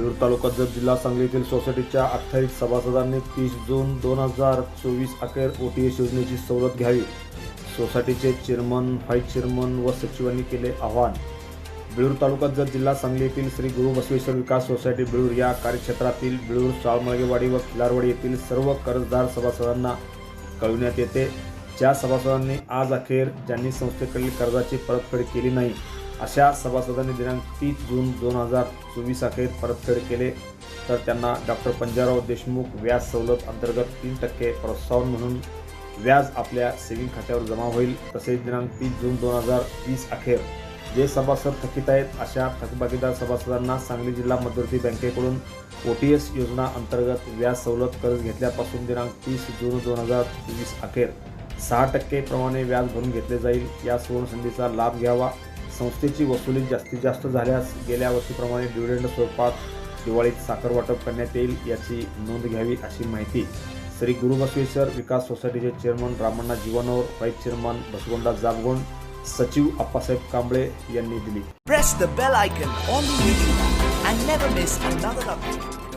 बिळूर तालुका जत जिल्हा सांगलीतील सोसायटीच्या अठ्ठावीस सभासदांनी तीस जून दोन हजार चोवीस अखेर ओ टी एस योजनेची सवलत घ्यावी. सोसायटीचे चेअरमन व्हाईस चेअरमन व सचिवांनी केले आवाहन. बिळूर तालुका जत जिल्हा सांगली येथील श्री गुरु बसवेश्वर विकास सोसायटी बिळूर या कार्यक्षेत्रातील बिळूर साळमळगेवाडी व खिलारवाडी येथील सर्व कर्जदार सभासदांना कळविण्यात येते. ज्या सभासदांनी आज अखेर ज्यांनी संस्थेकडील कर्जाची परतफेड केली नाही अशा सभासदांनी दिनांक तीस जून दोन हजार चोवीस अखेर परतफेड केले. तर त्यांना डॉक्टर पंजाराव देशमुख व्याज सवलत अंतर्गत तीन टक्के प्रोत्साहन म्हणून व्याज आपल्या सेविंग खात्यावर जमा होईल. तसेच दिनांक तीस जून दोन हजार वीस अखेर जे सभासद थकीत आहेत अशा थकबाकीदार सभासदांना सांगली जिल्हा मध्यवर्ती बँकेकडून ओ टी एस योजना अंतर्गत व्याज सवलत कर्ज घेतल्यापासून दिनांक तीस जून दोन हजार चोवीस अखेर सहा टक्के प्रमाणे व्याज भरून घेतले जाईल. या सुवर्णसंधीचा लाभ घ्यावा. संस्थेची वसुली जास्तीत जास्त झाल्यास गेल्या वर्षीप्रमाणे डिव्हिडंड स्वरूपात दिवाळीत साखर वाटप करण्यात येईल याची नोंद घ्यावी अशी माहिती श्री गुरु बसवेश्वर विकास सोसायटीचे chairman Ramanna Jeevanor vice chairman Basagonda Jabgond सचिव अप्पासाहेब कांबळे यांनी दिली press the bell icon on the YouTube and never miss another.